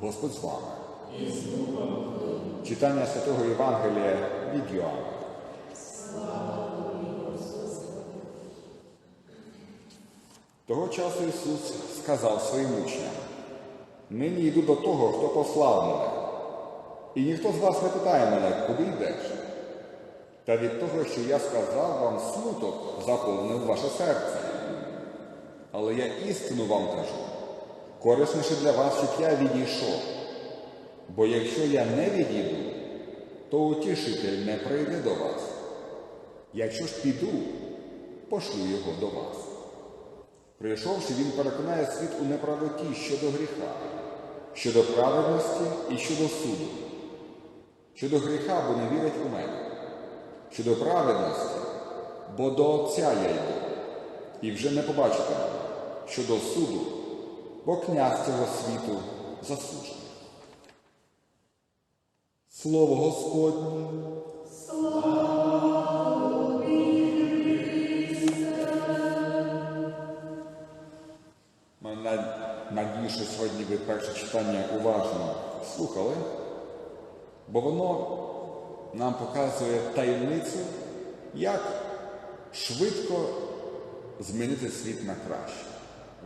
Господь з вами. Читання Святого Євангелія від Йоанна. Того часу Ісус сказав своїм учням, нині йду до того, хто послав мене, і ніхто з вас не питає мене, куди йдеш. Та від того, що я сказав вам смуток, заповнив ваше серце. Але я істину вам кажу, корисніше для вас, щоб я відійшов. Бо якщо я не відійду, то утішитель не прийде до вас. Якщо ж піду, пошлю його до вас. Прийшовши, він переконає світ у неправоті щодо гріха, щодо праведності і щодо суду. Щодо гріха, бо не вірять у мене. Щодо праведності, бо до Отця я йду, і вже не побачите мене. Щодо суду, бо князь цього світу засуджений. Слово Господнє. Маю над- надію, що сьогодні ви перше читання уважно слухали, бо воно нам показує таємницю, як швидко змінити світ на краще.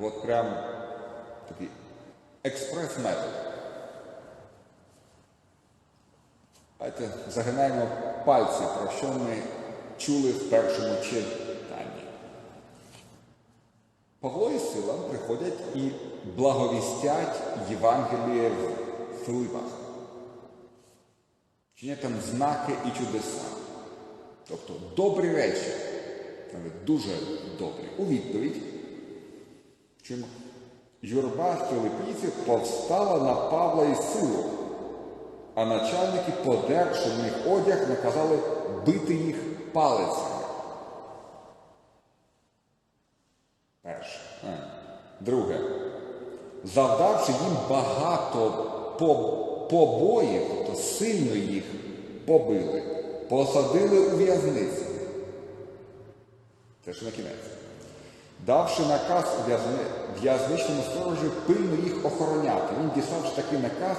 От прям такий експрес-метод. Давайте загинаємо пальці, про що ми чули в першому читанні. Павло і Сила приходять і благовістять Євангеліє в Филипах. Чинять там знаки і чудеса. Тобто добрі речі, навіть дуже добрі. У відповідь, чим юрба филипійців повстала на Павла і Силу, а начальники, подерши в них одяг, наказали бити їх палицями. Перше. Друге. Завдавши їм багато побоїв, тобто сильно їх побили, посадили у в'язницю. Це ж на кінець. Давши наказ в'язничному сторожу пильно їх охороняти, він, діставши такий наказ,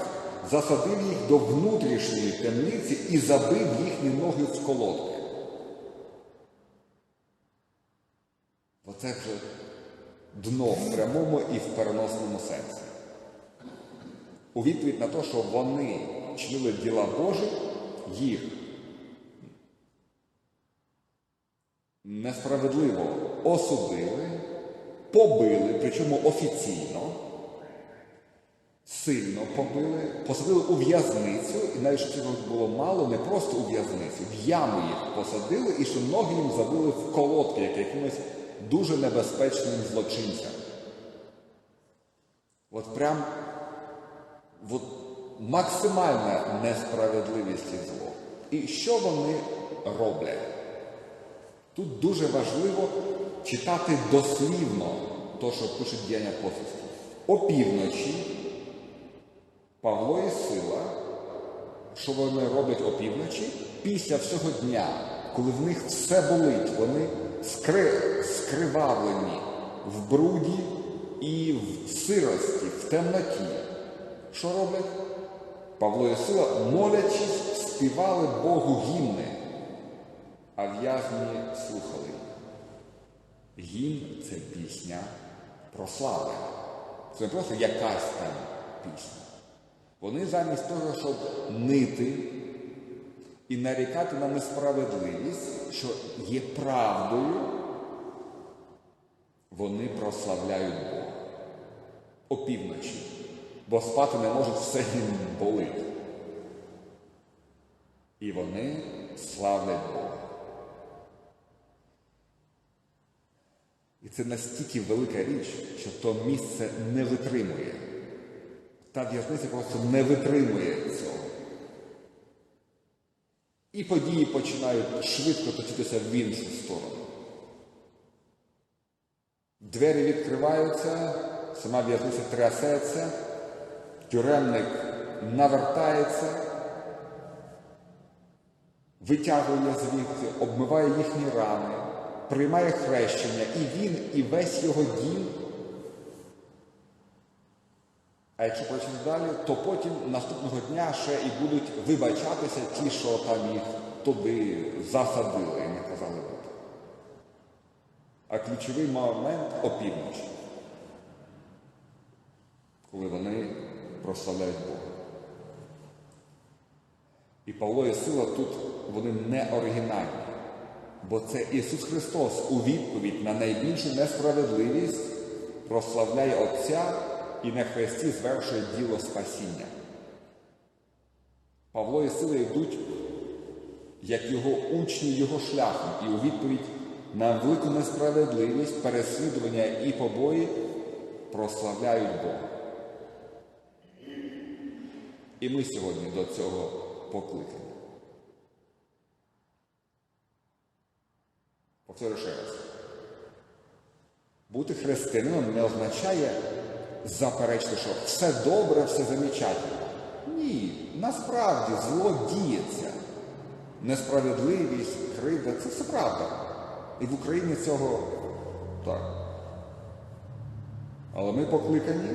засадив їх до внутрішньої темниці і забив їхні ноги в колодки. Оце вже дно в прямому і в переносному сенсі. У відповідь на те, що вони чинили діла Божі, їх несправедливо осудили, побили, причому офіційно, сильно побили, посадили у в'язницю, і навіть що цього було мало, не просто у в'язницю, в яму їх посадили, і що ноги їм забили в колодки, як якимось дуже небезпечним злочинцям. От прям от максимальна несправедливість і зло. І що вони роблять? Тут дуже важливо читати дослівно те, що пишуть діяння апостольські. Опівночі Павло і Сила, що вони роблять опівночі, після всього дня, коли в них все болить, вони скри... скривавлені в бруді і в сирості, в темноті. Що роблять? Павло і Сила, молячись, співали Богу гімни, а в'язні слухали. Гімн це пісня про славу. Це не просто якась там пісня. Вони замість того, щоб нити і нарікати на несправедливість, що є правдою, вони прославляють Бога опівночі, бо спати не можуть все їм болить. І вони славлять Бога. Це настільки велика річ, що то місце не витримує. Та в'язниця просто не витримує цього. І події починають швидко точитися в іншу сторону. Двері відкриваються, сама в'язниця трясеться, тюремник навертається, витягує звідси, обмиває їхні рани, приймає хрещення, і він, і весь його дім А якщо прочитати далі, то потім наступного дня ще і будуть вибачатися ті, що там їх туди засадили і не казали бути. А ключовий момент опівночі, коли вони прославляють Бога. І Павло і Сила тут вони не оригінальні, бо це Ісус Христос у відповідь на найбільшу несправедливість прославляє Отця і на хресті звершує діло спасіння. Павло і Сила йдуть як його учні його шляхом, і у відповідь на велику несправедливість, переслідування і побої прославляють Бога. І ми сьогодні до цього покликані. Повторю ще раз. Бути християнином не означає заперечити, що все добре, все замечательно. Ні, насправді зло діється. Несправедливість, кривда це все правда. І в Україні цього так. Але ми покликані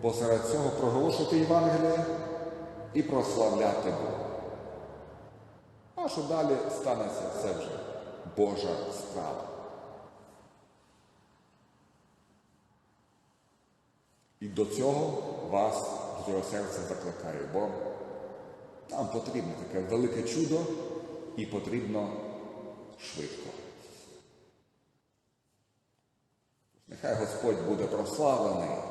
посеред цього проголошувати Євангеліє і прославляти Бога. А що далі станеться, це вже Божа справа. І до цього вас, до цього серця закликаю, бо нам потрібно таке велике чудо і потрібно швидко. Нехай Господь буде прославлений